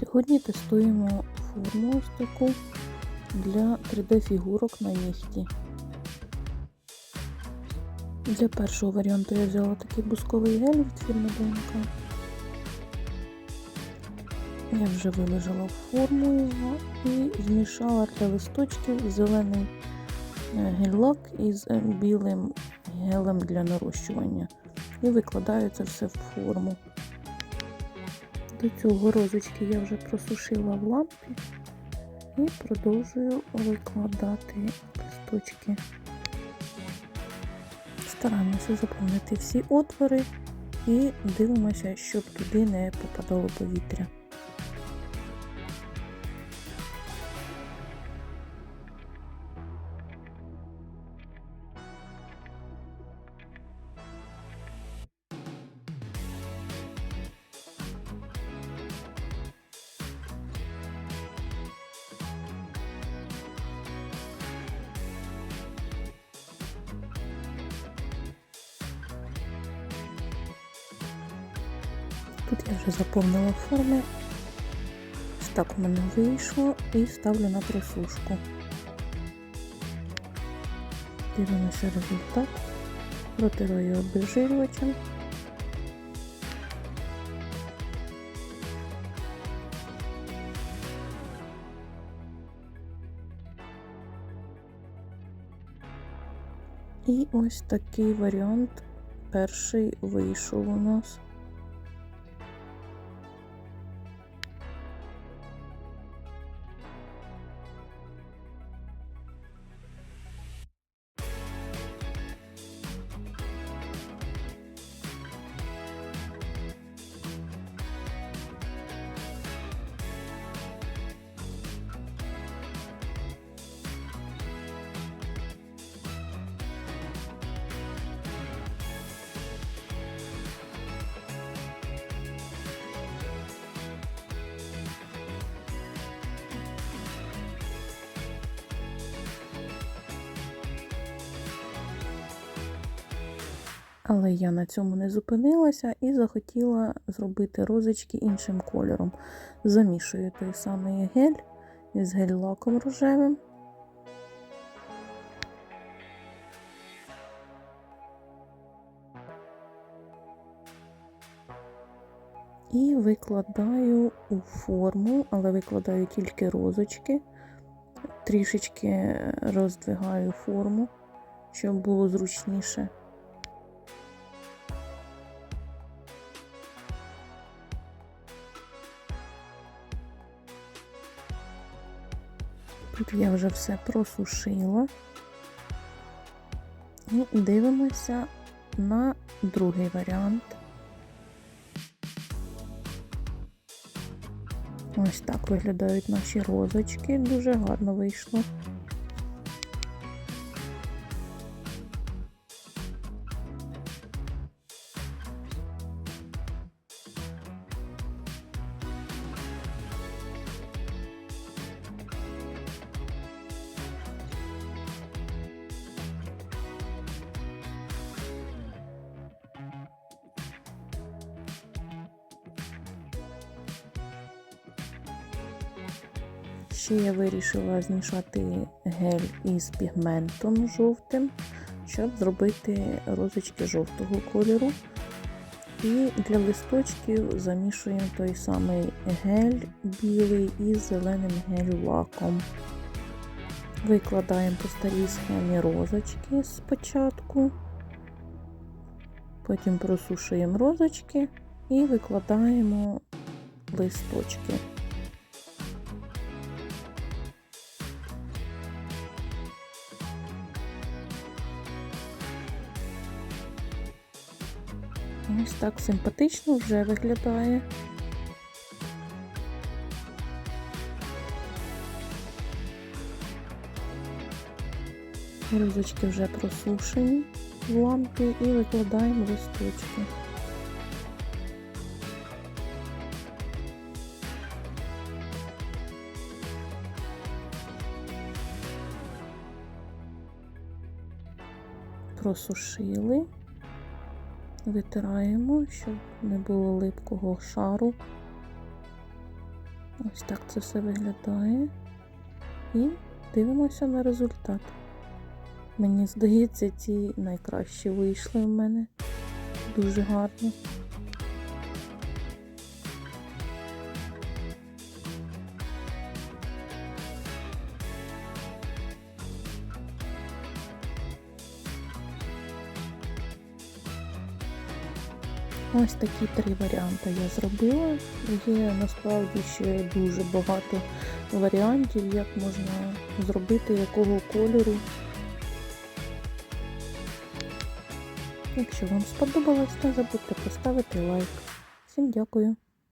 Сьогодні тестуємо форму ось таку для 3D-фігурок на нігті. Для першого варіанту я взяла такий бусковий гель від фірми ДНК. Я вже вилежала форму його і змішала для листочків зелений е, гель-лак із е, білим гелем для нарощування. І викладаю це все в форму. До цього розочки я вже просушила в лампі і продовжую викладати листочки. Стараємося заповнити всі отвори і дивимося, щоб туди не попадало повітря. Тут я вже заповнила форми. Ось так у мене вийшло і ставлю на просушку. Дивимося результат. Протираю обезжирювачем. І ось такий варіант перший вийшов у нас. Але я на цьому не зупинилася і захотіла зробити розочки іншим кольором. Замішую той самий гель із гель-лаком рожевим. І викладаю у форму, але викладаю тільки розочки, трішечки роздвигаю форму, щоб було зручніше. Тут я вже все просушила. І дивимося на другий варіант. Ось так виглядають наші розочки. Дуже гарно вийшло. Ще я вирішила змішати гель із пігментом жовтим, щоб зробити розочки жовтого кольору. І для листочків замішуємо той самий гель білий із зеленим гель-лаком. Викладаємо по старій схемі розочки спочатку, потім просушуємо розочки і викладаємо листочки. Ось так симпатично вже виглядає. Розочки вже просушені в лампі і викладаємо листочки. Просушили витираємо, щоб не було липкого шару. Ось так це все виглядає. І дивимося на результат. Мені здається, ці найкращі вийшли в мене. Дуже гарні. Ось такі три варіанти я зробила. Є насправді ще дуже багато варіантів, як можна зробити, якого кольору. Якщо вам сподобалось, не забудьте поставити лайк. Всім дякую!